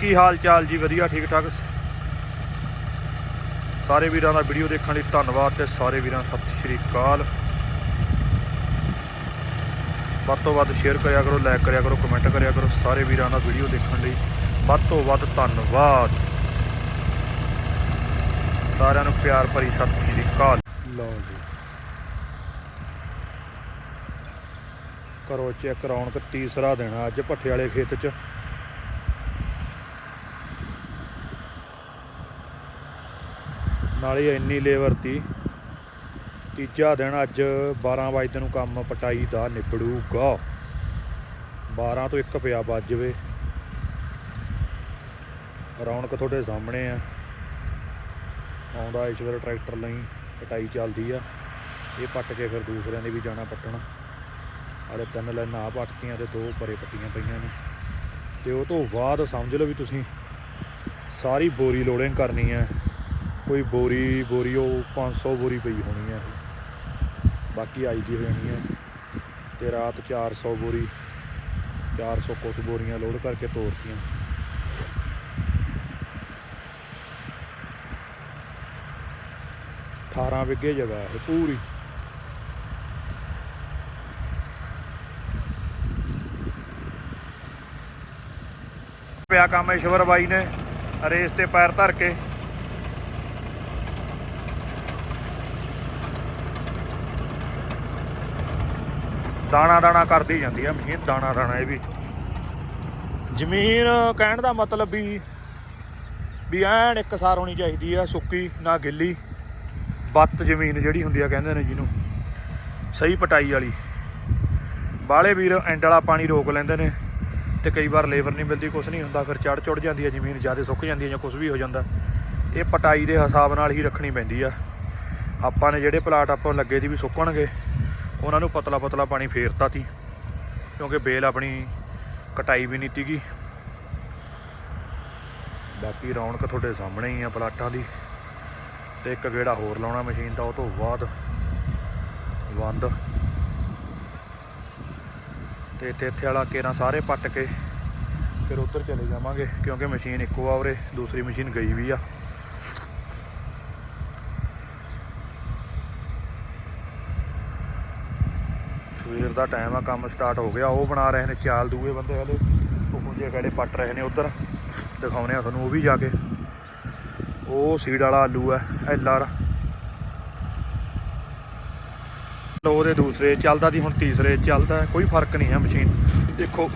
ਕੀ ਹਾਲ ਚਾਲ ਜੀ? ਵਧੀਆ, ਠੀਕ ਠਾਕ। ਸਾਰੇ ਵੀਰਾਂ ਦਾ ਵੀਡੀਓ ਦੇਖਣ ਲਈ ਧੰਨਵਾਦ ਤੇ ਸਾਰੇ ਵੀਰਾਂ ਨੂੰ ਸਤਿ ਸ਼੍ਰੀ ਅਕਾਲ। ਵੱਧ ਤੋਂ ਵੱਧ ਸ਼ੇਅਰ ਕਰਿਆ ਕਰੋ ਲਾਈਕ ਕਰਿਆ ਕਰੋ ਕਮੈਂਟ ਕਰਿਆ ਕਰੋ, ਸਾਰੇ ਵੀਰਾਂ ਦਾ ਵੀਡੀਓ ਦੇਖਣ ਲਈ ਵੱਧ ਤੋਂ ਵੱਧ ਧੰਨਵਾਦ। ਸਾਰਿਆਂ ਨੂੰ ਪਿਆਰ ਭਰੀ ਸਤਿ ਸ਼੍ਰੀ ਅਕਾਲ। ਲਓ ਜੀ। ਕਰੋ ਚੈੱਕ ਰੌਣਕ ਤੀਸਰਾ ਦਿਨ ਅੱਜ ਭੱਠੇ ਵਾਲੇ ਖੇਤ 'ਚ ਨਾਲੇ ਇੰਨੀ ਲੇਬਰ ਤੀ। ਤੀਜਾ ਦਿਨ ਅੱਜ 12 ਵਜੇ ਨੂੰ ਕੰਮ ਪਟਾਈ ਦਾ ਨਿਬੜੂਗਾ। 12 ਤੋਂ 1 ਪਿਆ ਵੱਜ ਜਵੇ। ਰੌਣਕ ਤੁਹਾਡੇ ਸਾਹਮਣੇ ਆ। ਆਉਂਦਾ ਈਸ਼ਵਰ ਟਰੈਕਟਰ ਲਈ ਪਟਾਈ ਚੱਲਦੀ ਆ। ਇਹ ਪੱਟ ਕੇ ਫਿਰ ਦੂਸਰਿਆਂ ਦੇ ਵੀ ਜਾਣਾ ਪੱਟਣਾ। ਆਲੇ ਤਿੰਨ ਲਾਈਨਾਂ ਆ ਪੱਟਤੀਆਂ ਤੇ ਦੋ ਪਰੇ ਪੱਟੀਆਂ ਪਈਆਂ ਨੇ। ਤੇ ਉਹ ਤੋਂ ਬਾਅਦ ਸਮਝ ਲਓ ਵੀ ਤੁਸੀਂ ਸਾਰੀ ਬੋਰੀ ਲੋਡਿੰਗ ਕਰਨੀ ਹੈ ਕੋਈ ਬੋਰੀ ਬੋਰੀ, ਉਹ 500 ਬੋਰੀ ਪਈ ਹੋਣੀ ਹੈ ਬਾਕੀ ਆਈ ਦੀ ਹੋਣੀ ਹੈ ਤੇ ਰਾਤ 400 ਬੋਰੀ 400 ਕੁਛ ਬੋਰੀਆਂ ਲੋਡ ਕਰਕੇ ਤੋਰਤੀਆਂ। ਅਠਾਰਾਂ ਵਿਗੇ ਜਗ੍ਹਾ ਇਹ ਪੂਰੀ। ਪਿਆ ਕਾਮੇਸ਼ਵਰ ਬਾਈ ਨੇ, ਰੇਸ ਤੇ ਪੈਰ ਧਰ ਕੇ। ਦਾਣਾ ਦਾਣਾ ਕਰਦੀ ਜਾਂਦੀ ਆ ਮਸ਼ੀਨ ਦਾਣਾ ਦਾਣਾ ਇਹ ਵੀ। ਜ਼ਮੀਨ ਕਹਿਣ ਦਾ ਮਤਲਬ ਵੀ ਵੀ ਐਨ ਇੱਕਸਾਰ ਹੋਣੀ ਚਾਹੀਦੀ ਆ, ਸੁੱਕੀ ਨਾ ਗਿੱਲੀ। ਬੱਤ ਜ਼ਮੀਨ ਜਿਹੜੀ ਹੁੰਦੀ ਆ ਕਹਿੰਦੇ ਨੇ ਜਿਹਨੂੰ, ਸਹੀ ਪਟਾਈ ਵਾਲੀ। ਬਾਲੇ ਵੀਰ ਐਂਡ ਵਾਲਾ ਪਾਣੀ ਰੋਕ ਲੈਂਦੇ ਨੇ ਤੇ ਕਈ ਵਾਰ ਲੇਬਰ ਨਹੀਂ ਮਿਲਦੀ ਕੁਝ ਨਹੀਂ ਹੁੰਦਾ, ਫਿਰ ਚੜ ਚੜ ਜਾਂਦੀ ਹੈ ਜ਼ਮੀਨ, ਜ਼ਿਆਦਾ ਸੁੱਕ ਜਾਂਦੀ ਹੈ ਜਾਂ ਕੁਝ ਵੀ ਹੋ ਜਾਂਦਾ। ਇਹ ਪਟਾਈ ਦੇ ਹਿਸਾਬ ਨਾਲ ਹੀ ਰੱਖਣੀ ਪੈਂਦੀ ਆ। ਆਪਾਂ ਨੇ ਜਿਹੜੇ ਪਲਾਟ ਆਪਾਂ ਨੂੰ ਲੱਗੇ ਦੀ ਵੀ ਸੁੱਕਣਗੇ। ਉਹਨਾਂ ਨੂੰ ਪਤਲਾ ਪਤਲਾ ਪਾਣੀ ਫੇਰਤਾ ਸੀ ਕਿਉਂਕਿ ਬੇਲ ਆਪਣੀ ਕਟਾਈ ਵੀ ਨਹੀਂ ਤੀਗੀ। ਬਾਕੀ ਰੌਣਕ ਤੁਹਾਡੇ ਸਾਹਮਣੇ ਹੀ ਆ ਪਲਾਟਾਂ ਦੀ। ਤੇ ਇੱਕ ਗੇੜਾ ਹੋਰ ਲਾਉਣਾ ਮਸ਼ੀਨ ਦਾ, ਉਹ ਤੋਂ ਬਾਅਦ ਬੰਦ ਤੇ ਇੱਥੇ ਇੱਥੇ ਵਾਲਾ ਕੇਰਾਂ ਸਾਰੇ ਪੱਟ ਕੇ ਫਿਰ ਉੱਧਰ ਚਲੇ ਜਾਵਾਂਗੇ, ਕਿਉਂਕਿ ਮਸ਼ੀਨ ਇੱਕੋ ਆ ਉਰੇ, ਦੂਸਰੀ ਮਸ਼ੀਨ ਗਈ ਵੀ ਆ। ਸਵੇਰ ਦਾ ਟਾਈਮ ਆ, ਕੰਮ ਸਟਾਰਟ ਹੋ ਗਿਆ, ਉਹ ਬਣਾ ਰਹੇ ਨੇ ਚਾਲ ਦੂਏ ਬੰਦੇ ਹਲੇ। ਉਹ ਪੁੰਜੇ ਕਿਹੜੇ ਪੱਟ ਰਹੇ ਨੇ ਉਧਰ। ਦਿਖਾਉਣੇ ਆ ਤੁਹਾਨੂੰ ਉਹ ਵੀ ਜਾ ਕੇ। ਉਹ ਸੀਡ ਵਾਲਾ ਆਲੂ ਹੈ ਐਲ ਆਰ। ਲੋ ਉਹਦੇ ਦੂਸਰੇ, ਚੱਲਦਾ ਦੀ ਹੁਣ ਤੀਸਰੇ, ਚੱਲਦਾ, ਕੋਈ ਫ਼ਰਕ ਨਹੀਂ ਹੈ ਮਸ਼ੀਨ ਦੇਖੋ,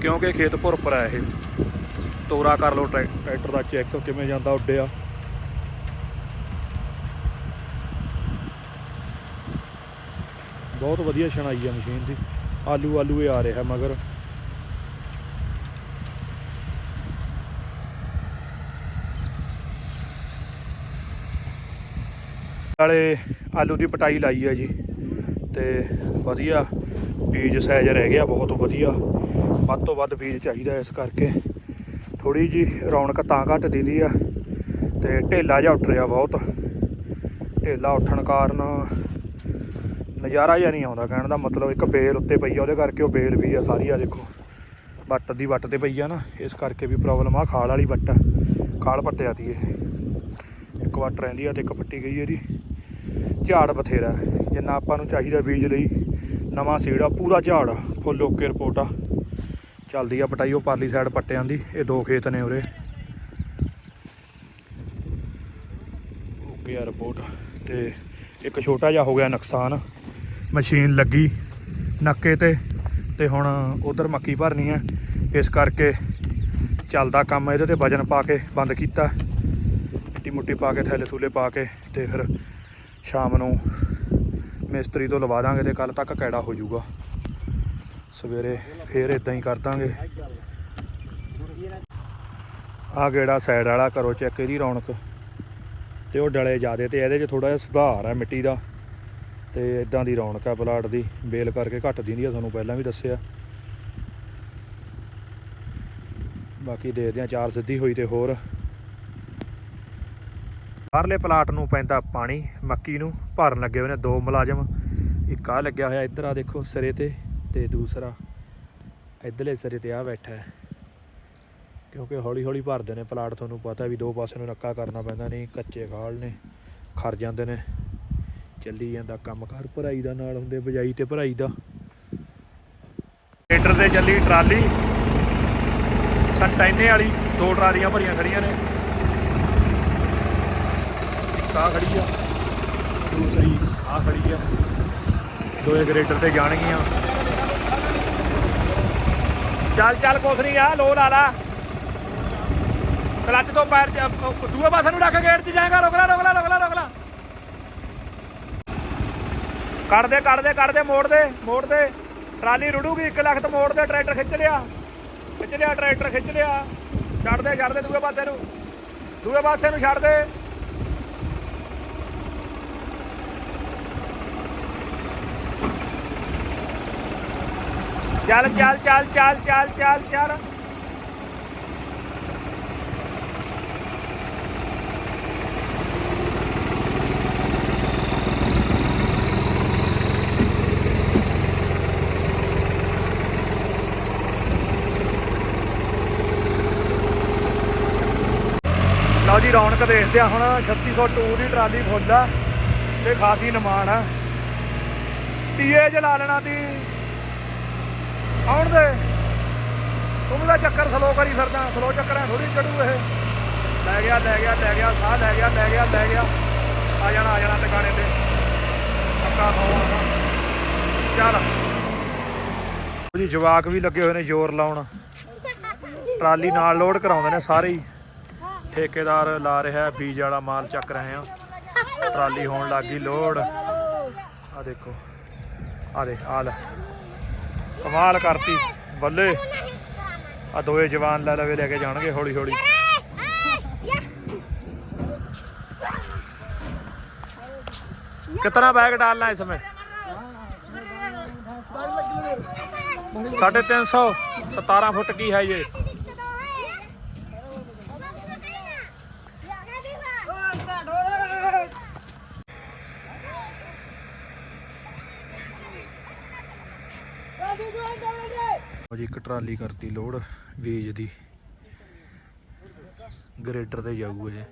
ਕਿਉਂਕਿ ਖੇਤ ਭੁਰਪਰ ਹੈ ਇਹ। ਤੋਰਾ ਕਰ ਲਓ ਟਰੈਕ- ਟਰੈਕਟਰ ਦਾ ਚੈੱਕ ਕਿਵੇਂ ਜਾਂਦਾ ਉੱਡਿਆ ਬਹੁਤ ਵਧੀਆ ਛਣਾਈ ਆ ਮਸ਼ੀਨ ਦੀ। ਆਲੂ ਆਲੂ ਇਹ ਆ ਰਿਹਾ ਮਗਰ। ਵਾਲੇ ਆਲੂ ਦੀ ਪਟਾਈ ਲਾਈ ਆ ਜੀ। ਤੇ ਵਧੀਆ ਬੀਜ ਸਾਈਜ਼ ਰਹਿ ਗਿਆ, ਬਹੁਤ ਵਧੀਆ। ਵੱਧ ਤੋਂ ਵੱਧ ਬੀਜ ਚਾਹੀਦਾ ਇਸ ਕਰਕੇ। ਥੋੜੀ ਜੀ ਰੌਣਕ ਤਾਂ ਘੱਟ ਦਿੰਦੀ ਆ। ਤੇ ਢੇਲਾ ਜਿਹਾ ਉੱਠ ਰਿਹਾ ਬਹੁਤ। ਢੇਲਾ ਉੱਠਣ ਕਾਰਨ ਨਜ਼ਾਰਾ ਜਿਹਾ ਨਹੀਂ ਆਉਂਦਾ ਕਹਿਣ ਦਾ ਮਤਲਬ ਇੱਕ ਬੇਲ ਉੱਤੇ ਪਈ ਆ, ਉਹਦੇ ਕਰਕੇ ਉਹ ਬੇਲ ਵੀ ਆ ਸਾਰੀ ਆ ਦੇਖੋ। ਵੱਟ ਦੀ ਵੱਟ ਤੇ ਪਈ ਆ ਨਾ, ਇਸ ਕਰਕੇ ਵੀ ਪ੍ਰੋਬਲਮ ਆ, ਖਾਲ ਵਾਲੀ ਵੱਟ ਆ, ਖਾਲ ਪੱਟਿਆ ਤੀ ਇਹ। ਇੱਕ ਵੱਟ ਰਹਿੰਦੀ ਆ ਤੇ ਇੱਕ ਪੱਟੀ ਗਈ ਇਹਦੀ। ਝਾੜ ਬਥੇਰਾ, ਜਿੰਨਾ ਆਪਾਂ ਨੂੰ ਚਾਹੀਦਾ ਬੀਜ ਲਈ, ਨਵਾਂ ਸੀਡ ਆ, ਪੂਰਾ ਝਾੜ ਆ ਫੁੱਲ ਓਕੇ ਰਿਪੋਰਟ ਆ। ਚੱਲਦੀ ਆ ਪਟਾਈ, ਉਹ ਪਰਲੀ ਸਾਈਡ ਪੱਟਿਆਂ ਦੀ, ਇਹ ਦੋ ਖੇਤ ਨੇ ਉਰੇ। ਓਕੇ ਆ ਰਿਪੋਰਟ ਤੇ ਇੱਕ ਛੋਟਾ ਜਿਹਾ ਹੋ ਗਿਆ ਨੁਕਸਾਨ। ਮਸ਼ੀਨ ਲੱਗੀ ਨੱਕੇ ਤੇ ਤੇ ਹੁਣ ਉਧਰ ਮੱਕੀ ਭਰਨੀ ਹੈ। ਇਸ ਕਰਕੇ ਚੱਲਦਾ ਕੰਮ ਇਹਦੇ ਤੇ ਵਜਨ ਪਾ ਕੇ ਬੰਦ ਕੀਤਾ। ਮਿੱਟੀ ਮੁੱਟੀ ਪਾ ਕੇ, ਥੈਲੇ ਥੂਲੇ ਪਾ ਕੇ ਤੇ ਫਿਰ ਸ਼ਾਮ ਨੂੰ ਮਿਸਤਰੀ ਤੋਂ ਲਵਾ ਦਾਂਗੇ ਤੇ ਕੱਲ ਤੱਕ ਕੈੜਾ ਹੋ ਜਾਊਗਾ। ਸਵੇਰੇ ਫੇਰ ਇਦਾਂ ਹੀ ਕਰ ਦਾਂਗੇ। ਆ ਗੇੜਾ ਸਾਈਡ ਵਾਲਾ ਕਰੋ ਚੈੱਕ ਇਹਦੀ ਰੌਣਕ। ਤੇ ਉਹ ਡਲੇ ਜਿਆਦੇ ਤੇ ਇਹਦੇ 'ਚ ਥੋੜਾ ਜਿਹਾ ਸੁਧਾਰ ਹੈ ਮਿੱਟੀ ਦਾ। ਤੇ ਇਦਾਂ ਦੀ ਰੌਣਕ ਹੈ ਪਲਾਟ ਦੀ, ਬੇਲ ਕਰਕੇ ਘੱਟ ਦਿੰਦੀ ਆ, ਤੁਹਾਨੂੰ ਪਹਿਲਾਂ ਵੀ ਦੱਸਿਆ। ਬਾਕੀ ਦੇਖਦੇ ਆ ਚਾਰ ਸਿੱਧੀ ਹੋਈ ਤੇ ਹੋਰ। ਬਾਹਰਲੇ ਪਲਾਟ ਨੂੰ ਪੈਂਦਾ ਪਾਣੀ, ਮੱਕੀ ਨੂੰ ਭਰਨ ਲੱਗੇ ਹੋਏ ਨੇ ਦੋ ਮੁਲਾਜ਼ਮ। ਇੱਕ ਆ ਲੱਗਿਆ ਹੋਇਆ ਇੱਧਰ ਆ ਦੇਖੋ ਸਿਰੇ ਤੇ ਤੇ ਦੂਸਰਾ ਇੱਧਰਲੇ ਸਿਰੇ ਤੇ ਆ ਬੈਠਾ ਹੈ। ਕਿਉਂਕਿ ਹੌਲੀ ਹੌਲੀ ਭਰਦੇ ਨੇ ਪਲਾਟ, ਤੁਹਾਨੂੰ ਪਤਾ ਵੀ ਦੋ ਪਾਸੇ ਨੂੰ ਨੱਕਾ ਕਰਨਾ ਪੈਂਦਾ, ਨਹੀਂ ਕੱਚੇ ਖਾਲ ਨੇ, ਖਰ ਜਾਂਦੇ ਨੇ। ਚੱਲੀ ਜਾਂਦਾ ਕੰਮ ਕਰ, ਭਰਾਈ ਦਾ ਨਾਲ ਹੁੰਦੇ ਬਜਾਈ ਤੇ ਭਰਾਈ ਦਾ। ਟਰੈਕਟਰ ਤੇ ਚੱਲੀ ਟਰਾਲੀ। ਸੰਟੈਨੇ ਵਾਲੀ, ਦੋ ਟਰਾਲੀਆਂ ਭਰੀਆਂ ਖੜੀਆਂ ਨੇ। ਇੱਕ ਖੜੀ ਆ, ਦੂਸਰੀ ਆ ਖੜੀ ਆ। ਦੋਏ ਗ੍ਰੇਡਰ ਤੇ ਜਾਣਗੀਆਂ। ਚੱਲ ਚੱਲ, ਕੁਛ ਨਹੀਂ ਆ, ਲੋ ਲਾ ਲਾ। ਕਲੱਚ ਤੋਂ ਪੈਰ ਚ ਅ- ਦੂਏ ਪਾਸੇ ਨੂੰ ਰੱਖ, ਗੇਟ 'ਚ ਜਾਏਗਾ, ਰੁਕ ਲੈ ਰੁਕ ਲੈ ਰੁਕ ਲੈ ਰੁਕ ਲੈ। ਕੱਢ ਦੇ ਕੱਢ ਦੇ ਕੱਢ ਦੇ, ਮੋੜ ਦੇ ਮੋੜ ਦੇ। ਟਰਾਲੀ ਰੁੜੂਗੀ, ਇੱਕ ਲੱਖ ਤੋਂ ਮੋੜ ਦੇ, ਟਰੈਕਟਰ ਖਿੱਚ ਲਿਆ। ਖਿੱਚ ਲਿਆ, ਟਰੈਕਟਰ ਖਿੱਚ ਲਿਆ। ਛੱਡ ਦੇ ਛੱਡ ਦੇ ਦੂਏ ਪਾਸੇ ਨੂੰ। ਦੂਏ ਪਾਸੇ ਨੂੰ ਛੱਡ ਦੇ। ਚੱਲ ਚੱਲ ਚੱਲ ਚੱਲ ਚੱਲ ਚੱਲ ਚੱਲ। ਲਓ ਰੌਣਕ ਦੇਖਦੇ ਆ ਹੁਣ 3602 ਦੀ ਟਰਾਲੀ ਫੁੱਲ ਆ ਤੇ ਖਾਸੀ ਨਿਮਾਣ ਆ। ਟੀਏ ਚ ਲੈਣਾ ਤੀ। ਆਉਣ ਦੇ। ਤੂੰ ਦਾ ਚੱਕਰ ਸਲੋ ਕਰੀ ਫਿਰਦਾ ਸਲੋ ਚੱਕਰਾਂ ਥੋੜੀ ਚੜੂ ਇਹ। ਲੈ ਗਿਆ ਲੈ ਗਿਆ ਲੈ ਗਿਆ, ਸਾਹ ਲੈ ਗਿਆ ਲੈ ਗਿਆ ਲੈ ਗਿਆ। ਆ ਜਾਣਾ ਆ ਜਾਣਾ ਟਿਕਾਣੇ ਤੇ। ਪੱਕਾ ਖਾਵਾਂਗਾ ਚੱਲ। ਜੀ ਜਵਾਕ ਵੀ ਲੱਗੇ ਹੋਏ ਨੇ ਜ਼ੋਰ ਲਾਉਣ। ਟਰਾਲੀ ਨਾਲ ਲੋਡ ਕਰਾਉਂਦੇ ਨੇ ਸਾਰੇ ਹੀ। ਠੇਕੇਦਾਰ ਲਾ ਰਿਹਾ ਹੈ, ਬੀਜ ਵਾਲਾ ਮਾਲ ਚੱਕ ਰਹੇ ਆ ਟਰਾਲੀ ਹੋਣ ਲੱਗੀ ਲੋਡ ਆ ਦੇਖੋ ਆ ਦੇ ਆ ਲੈ ਕਮਾਲ ਕਰਤੀ ਬੱਲੇ ਆ ਦੋਏ ਜਵਾਨ ਲੈ ਲਵੇ ਲੈ ਕੇ ਜਾਣਗੇ ਹੌਲੀ ਹੌਲੀ कितना बैग डालना है इसमें साढ़े तीन सौ सतारह फुट की है ये ਉਹ ਜੀ, ਇੱਕ ਟਰਾਲੀ ਕਰਤੀ ਲੋਡ ਬੀਜ ਦੀ। ਗ੍ਰੇਡਰ ਤੇ ਜਾਊ ਇਹ।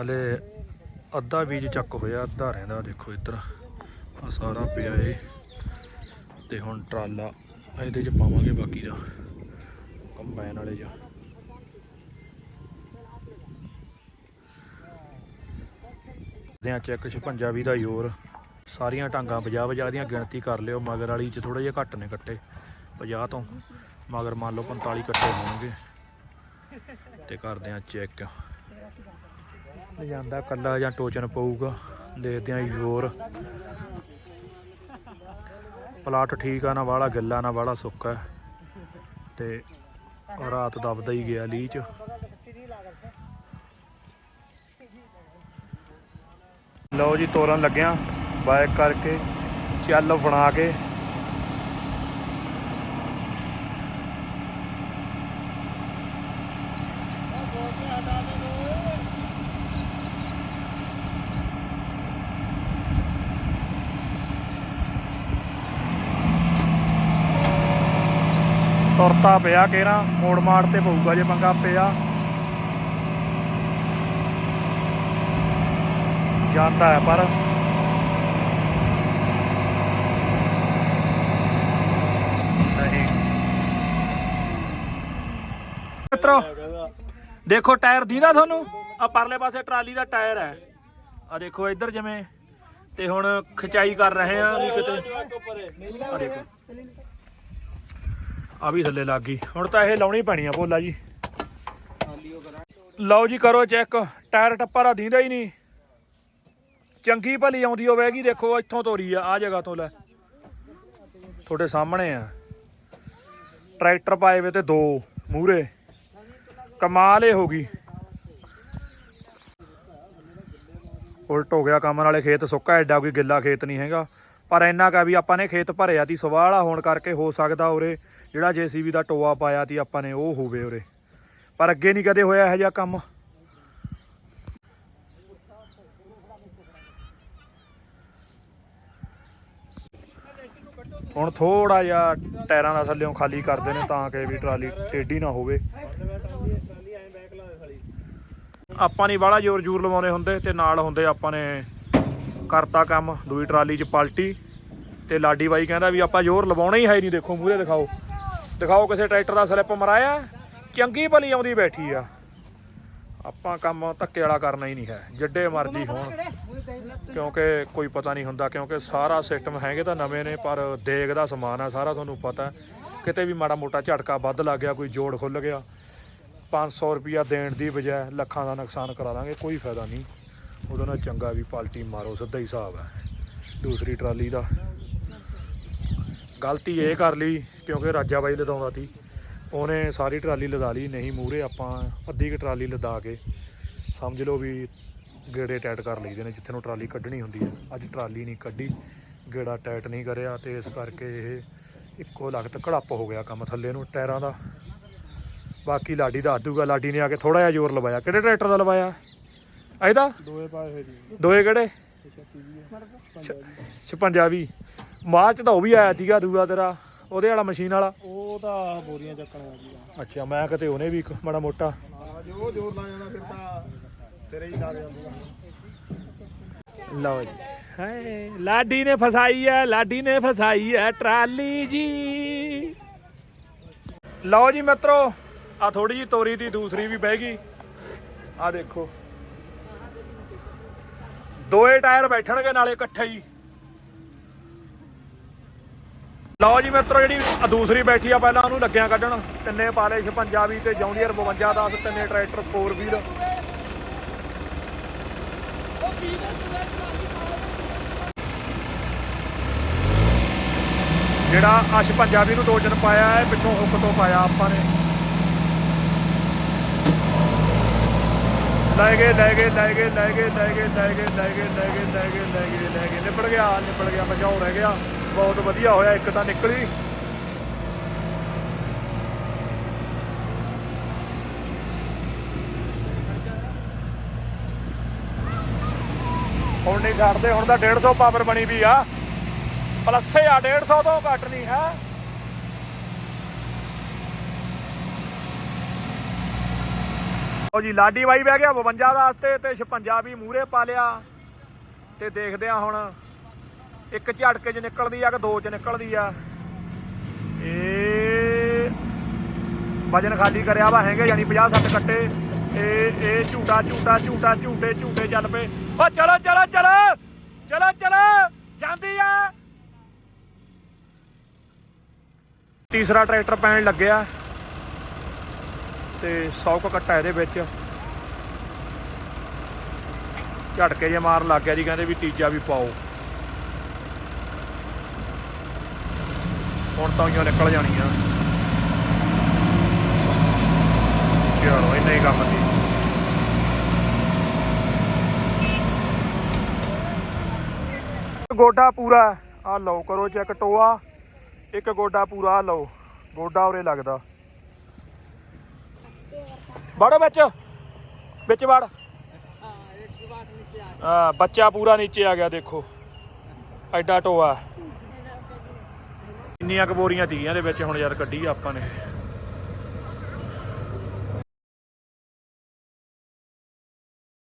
ਹਲੇ ਅੱਧਾ ਬੀਜ ਚੱਕ ਹੋਇਆ ਅੱਧਾ ਰਹਿੰਦਾ ਦੇਖੋ ਇੱਧਰ। ਆ ਸਾਰਾ ਪਿਆ ਏ। ਤੇ ਹੁਣ ਟਰਾਲਾ ਇਹਦੇ ਚ ਪਾਵਾਂਗੇ ਬਾਕੀ ਦਾ। ਕੰਬਾਈਨ ਵਾਲੇ ਚ। ਦਿਆਂ ਚੈੱਕ 56 20 ਦਾ ਯੋਰ ਸਾਰੀਆਂ ਟਾਂਗਾਂ 50 50 ਦੀਆਂ ਗਿਣਤੀ ਕਰ ਲਿਓ, ਮਗਰ ਵਾਲੀ ਚ ਥੋੜਾ ਜਿਹਾ ਘੱਟ ਨੇ ਕੱਟੇ 50 ਤੋਂ। ਮਗਰ ਮੰਨ ਲਓ 45 ਕੱਟੇ ਹੋਣਗੇ। ਤੇ ਕਰਦੇ ਆ ਚੈੱਕ ਜਾਂਦਾ ਕੱਲਾ ਜਾਂ ਟੋਚਨ ਪਊਗਾ, ਦੇਖਦੇ ਆ ਯੋਰ ਪਲਾਟ ਠੀਕ ਆ, ਨਾ ਵਾਲਾ ਗਿੱਲਾ, ਨਾ ਵਾਲਾ ਸੁੱਕਾ। ਤੇ ਰਾਤ ਦਬਦਾ ਹੀ ਗਿਆ ਲੀਚ ਲਓ ਜੀ ਤੋਰਨ ਲੱਗਿਆ ਬਾਈਕ ਕਰਕੇ, ਚੱਲ ਬਣਾ ਕੇ। ਤੁਰਤਾ ਪਿਆ ਕੇਰਾ ਮੋੜ ਮਾੜ ਤੇ ਪਊਗਾ ਜੇ ਪੰਗਾ ਪਿਆ। ਜਾਂਦਾ ਹੈ, ਪਰ ਮਿੱਤਰੋ, ਦੇਖੋ ਟਾਇਰ ਦੀਦਾ ਤੁਹਾਨੂੰ। ਆ ਪਰਲੇ ਪਾਸੇ ਟਰਾਲੀ ਦਾ ਟਾਇਰ ਹੈ। ਆ ਦੇਖੋ ਇੱਧਰ ਜਿਵੇਂ ਤੇ ਹੁਣ ਖਿਚਾਈ ਕਰ ਰਹੇ ਆ ਵੀ ਕਿਤੇ। ਆ ਦੇਖੋ। ਆ ਵੀ ਥੱਲੇ ਲੱਗ ਗਈ। ਹੁਣ ਤਾਂ ਇਹ ਲਾਉਣੀ ਪੈਣੀ ਆ ਭੋਲਾ ਜੀ। ਲਓ ਜੀ, ਕਰੋ ਚੈੱਕ। ਟਾਇਰ ਟੱਪਰ ਆ ਦੀਂਦਾ ਹੀ ਨਹੀਂ। ਚੰਗੀ ਭਲੀ ਆਉਂਦੀ ਹੋਵੇਗੀ ਦੇਖੋ, ਇੱਥੋਂ ਤੋਰੀ ਆ ਆ ਜਗ੍ਹਾ ਤੋਂ ਲੈ। ਤੁਹਾਡੇ ਸਾਹਮਣੇ ਆ। ਟਰੈਕਟਰ ਪਾਏ ਵੇ ਤੇ ਦੋ ਮੂਰੇ ਕਮਾਲ ਇਹ ਹੋ ਗਈ। ਉਲਟ ਹੋ ਗਿਆ ਕੰਮ, ਨਾਲੇ ਖੇਤ ਸੁੱਕਾ, ਐਡਾ ਕੋਈ ਗਿੱਲਾ ਖੇਤ ਨਹੀਂ ਹੈਗਾ। ਪਰ ਇੰਨਾ ਕਾ ਵੀ ਆਪਾਂ ਨੇ ਖੇਤ ਭਰਿਆ ਤੀ, ਸਵਾਲਾ ਹੋਣ ਕਰਕੇ ਹੋ ਸਕਦਾ ਉਰੇ। ਜਿਹੜਾ ਜੀਸੀਬੀ ਦਾ ਟੋਆ ਪਾਇਆ ਤੀ ਆਪਾਂ ਨੇ, ਉਹ ਹੋਵੇ ਉਰੇ। ਪਰ ਅੱਗੇ ਨਹੀਂ ਕਦੇ ਹੋਇਆ ਇਹੋ ਜਿਹਾ ਕੰਮ। ਹੁਣ ਥੋੜਾ ਜਿਹਾ ਟਾਇਰਾਂ ਦਾ ਥੱਲੇੋਂ ਖਾਲੀ ਕਰਦੇ ਨੇ ਤਾਂ ਕਿ ਵੀ ਟਰਾਲੀ ਟੇਢੀ ਨਾ ਹੋਵੇ। ਆਪਾਂ ਨਹੀਂ ਬਾਹਲਾ ਜ਼ੋਰ ਜ਼ੋਰ ਲਵਾਉਣੇ ਹੁੰਦੇ ਤੇ ਨਾਲ ਹੁੰਦੇ ਆਪਾਂ ਨੇ ਕਰਤਾ ਕੰਮ, ਦੂਈ ਟਰਾਲੀ 'ਚ ਪਲਟੀ ਤੇ ਲਾਡੀ ਬਾਈ ਕਹਿੰਦਾ ਵੀ ਆਪਾਂ ਜ਼ੋਰ ਲਵਾਉਣਾ ਹੀ ਹੈ ਨਹੀਂ ਦੇਖੋ ਮੂਹਰੇ ਦਿਖਾਓ। ਦਿਖਾਓ ਕਿਸੇ ਟਰੈਕਟਰ ਦਾ ਸਲਿੱਪ ਮਰਾਇਆ, ਚੰਗੀ ਭਲੀ ਆਉਂਦੀ ਬੈਠੀ ਆ। ਆਪਾਂ ਕੰਮ ਧੱਕੇ ਵਾਲਾ ਕਰਨਾ ਹੀ ਨਹੀਂ ਹੈ ਜੱਡੇ ਮਰਜ਼ੀ ਹੋਣ ਕਿਉਂਕਿ ਕੋਈ ਪਤਾ ਨਹੀਂ ਹੁੰਦਾ ਕਿਉਂਕਿ ਸਾਰਾ ਸਿਸਟਮ ਹੈਗੇ ਤਾਂ ਨਵੇਂ ਨੇ ਪਰ ਦੇਗ ਦਾ ਸਮਾਨ ਆ ਸਾਰਾ ਤੁਹਾਨੂੰ ਪਤਾ। ਕਿਤੇ ਵੀ ਮਾੜਾ ਮੋਟਾ ਝਟਕਾ ਵੱਧ ਲੱਗ ਗਿਆ ਕੋਈ ਜੋੜ ਖੁੱਲ ਗਿਆ 500 ਰੁਪਿਆ ਦੇਣ ਦੀ ਬਜਾਏ ਲੱਖਾਂ ਦਾ ਨੁਕਸਾਨ ਕਰਾ ਦਾਂਗੇ ਕੋਈ ਫਾਇਦਾ ਨਹੀਂ। ਉਹਦੇ ਨਾਲ ਚੰਗਾ ਵੀ ਪਾਲਟੀ ਮਾਰੋ ਸਿੱਧਾ ਹੀ ਹਿਸਾਬ ਹੈ। ਦੂਸਰੀ ਟਰਾਲੀ ਦਾ। ਗਲਤੀ ਇਹ ਕਰ ਲਈ ਕਿਉਂਕਿ ਰਾਜਾ ਬਾਈ ਲਦਾਉਂਦਾ ਸੀ। ਉਹਨੇ ਸਾਰੀ ਟਰਾਲੀ ਲਦਾ ਲਈ ਨਹੀਂ ਮੂਰੇ ਆਪਾਂ ਅੱਧੀ ਕੁ ਟਰਾਲੀ ਲਦਾ ਕੇ ਸਮਝ ਲਓ ਵੀ ਗੇੜੇ ਟਾਈਟ ਕਰ ਲਈਦੇ ਨੇ ਜਿੱਥੇ ਨੂੰ ਟਰਾਲੀ ਕੱਢਣੀ ਹੁੰਦੀ ਹੈ ਅੱਜ ਟਰਾਲੀ ਨਹੀਂ ਕੱਢੀ ਗੇੜਾ ਟਾਈਟ ਨਹੀਂ ਕਰਿਆ ਤੇ ਇਸ ਕਰਕੇ ਇਹ ਇੱਕੋ ਲਗਤ ਘੜੱਪ ਹੋ ਗਿਆ ਕੰਮ ਥੱਲੇ ਨੂੰ ਟਾਇਰਾਂ ਦਾ। ਬਾਕੀ ਲਾਡੀ ਦਾ ਆਦੂਗਾ ਲਾਡੀ ਨੇ ਆ ਕੇ ਥੋੜਾ ਜਿਹਾ ਜ਼ੋਰ ਲਵਾਇਆ। ਕਿਹੜੇ ਟਰੈਕਟਰ ਦਾ ਲਵਾਇਆ? ਇਹਦਾ ਦੋਏ ਪਾਏ ਹੋਏ ਜੀ। ਦੋਏ ਕਿਹੜੇ? ਛ- ਪੰਜਾਬੀ ਮਾਰਚ ਤਾਂ ਉਹ ਵੀ ਆਇਆ ਸੀਗਾ ਦੂਆ ਤੇਰਾ। ਉਹਦੇ ਵਾਲਾ ਮਸ਼ੀਨ ਵਾਲਾ? ਉਹ ਤਾਂ ਬੋਰੀਆਂ ਚੱਕਣ ਆ। ਜੀ ਅੱਛਾ ਮੈਂ ਕਿਤੇ ਉਹਨੇ ਵੀ ਇੱਕ ਮਾੜਾ ਮੋਟਾ। ਹਾਂ ਜੋ ਜ਼ੋਰ ਲਾ ਜਾਣਾ ਫਿਰ ਤਾਂ ਸਿਰੇ ਹੀ ਲਾ ਜਾਂਦਾ ਲਓ ਜੀ। ਹਾਏ ਲਾਡੀ ਨੇ ਫਸਾਈ ਹੈ ਲਾਡੀ ਨੇ ਫਸਾਈ ਹੈ ਟਰਾਲੀ ਜੀ। ਲਓ ਜੀ ਮਿੱਤਰੋ ਆ ਥੋੜੀ ਜੀ ਤੋਰੀ ਦੀ ਦੂਸਰੀ ਵੀ ਬਹਿ ਗਈ। ਆ ਦੇਖੋ। ਦੋਏ ਟਾਇਰ ਬੈਠਣਗੇ ਨਾਲੇ ਇਕੱਠੇ ਹੀ। ਲਓ ਜੀ ਮਿੱਤਰੋ ਜਿਹੜੀ ਦੂਸਰੀ ਬੈਠੀ ਆ ਪਹਿਲਾਂ ਉਹਨੂੰ ਲੱਗਿਆ ਕੱਢਣ ਤਿੰਨੇ ਪਾਲੇ 56 ਵੀ ਤੇ ਜੌਂਡੀਅਰ 52 10 ਤਿੰਨੇ ਟਰੈਕਟਰ 4 ਵੀਲ ਜਿਹੜਾ ਅਸ਼ ਪੰਜਾਬੀ ਨੂੰ ਦੋ ਟੋਜਨ ਪਾਇਆ ਹੈ ਪਿੱਛੋਂ ਹੁੱਕ ਤੋਂ ਪਾਇਆ ਆਪਾਂ ਨੇ ਲੈ ਗਏ ਲੈ ਗਏ ਲੈ ਗਏ ਲੈ ਗਏ ਲੈ ਗਏ ਲੈ ਗਏ ਲੈ ਗਏ ਲੈ ਗਏ ਲੈ ਗਏ ਲੈ ਗਏ ਲੈ ਗਏ ਨਿਬੜ ਗਿਆ ਨਿਪੜ ਗਿਆ ਬਚਾਓ ਰਹਿ ਗਿਆ ਬਹੁਤ ਵਧੀਆ ਹੋਇਆ, ਇੱਕ ਤਾਂ ਨਿਕਲੀ। ਹੁਣ ਨਹੀਂ ਛੱਡਦੇ, ਹੁਣ ਤਾਂ 150 ਪਾਵਰ ਬਣੀ ਵੀ ਆ। ਪਲੱਸੇ ਆ 150 ਤੋਂ ਘੱਟ ਨਹੀਂ ਹੈ। ਉਹ ਜੀ, ਲਾਡੀ ਬਾਈ ਬਹਿ ਗਿਆ 52 ਦਾ ਵਾਸਤੇ ਤੇ 56 ਵੀ ਮੂਰੇ ਪਾ ਲਿਆ। ਤੇ ਦੇਖਦੇ ਆ ਹੁਣ ਇੱਕ ਝਟਕੇ 'ਚ ਨਿਕਲਦੀ ਆ ਕਿ ਦੋ 'ਚ ਨਿਕਲਦੀ ਆ। ਇਹ ਵਜਨ ਖਾਲੀ ਕਰਿਆ ਵਾ, ਹੈਗੇ ਯਾਨੀ 50 60 ਕੱਟੇ। ਇਹ ਇਹ ਝੂਟਾ ਝੂਟਾ ਝੂਟਾ, ਝੂਟੇ ਝੂਟੇ ਚੱਲ ਪਏ। ਓ ਚਲੋ ਚਲੋ ਚਲੋ ਚਲੋ ਚਲੋ, ਜਾਂਦੀ ਆ। ਤੀਸਰਾ ਟਰੈਕਟਰ ਪੈਣ ਲੱਗਿਆ। ਤੇ 100 ਕੁ ਕੱਟਾ ਇਹਦੇ ਵਿੱਚ। ਝਟਕੇ ਜੇ ਮਾਰਨ ਲੱਗ ਗਿਆ ਜੀ, ਕਹਿੰਦੇ ਵੀ ਤੀਜਾ ਵੀ ਪਾਓ। ਹੁਣ ਤਾਂ ਉਈਓ ਨਿਕਲ ਜਾਣੀਆਂ ਚਲੋ ਇੰਨਾ ਹੀ ਕੰਮ ਸੀ। ਗੋਡਾ ਪੂਰਾ ਆ ਲਓ ਕਰੋ ਚੈੱਕ ਟੋਆ। ਇੱਕ ਗੋਡਾ ਪੂਰਾ ਲਓ ਗੋਡਾ ਉਰੇ ਲੱਗਦਾ। ਵੜੋ ਵਿੱਚ ਵਿੱਚ ਵੜ। ਹਾਂ ਬੱਚਾ ਪੂਰਾ ਨੀਚੇ ਆ ਗਿਆ ਦੇਖੋ। ਐਡਾ ਟੋਆ। ਇੰਨੀਆਂ ਕਬੋਰੀਆਂ ਬੋਰੀਆਂ ਤੀਆਂ ਦੇ ਵਿੱਚ ਹੁਣ ਯਾਰ ਕੱਢੀ ਆਪਾਂ ਨੇ।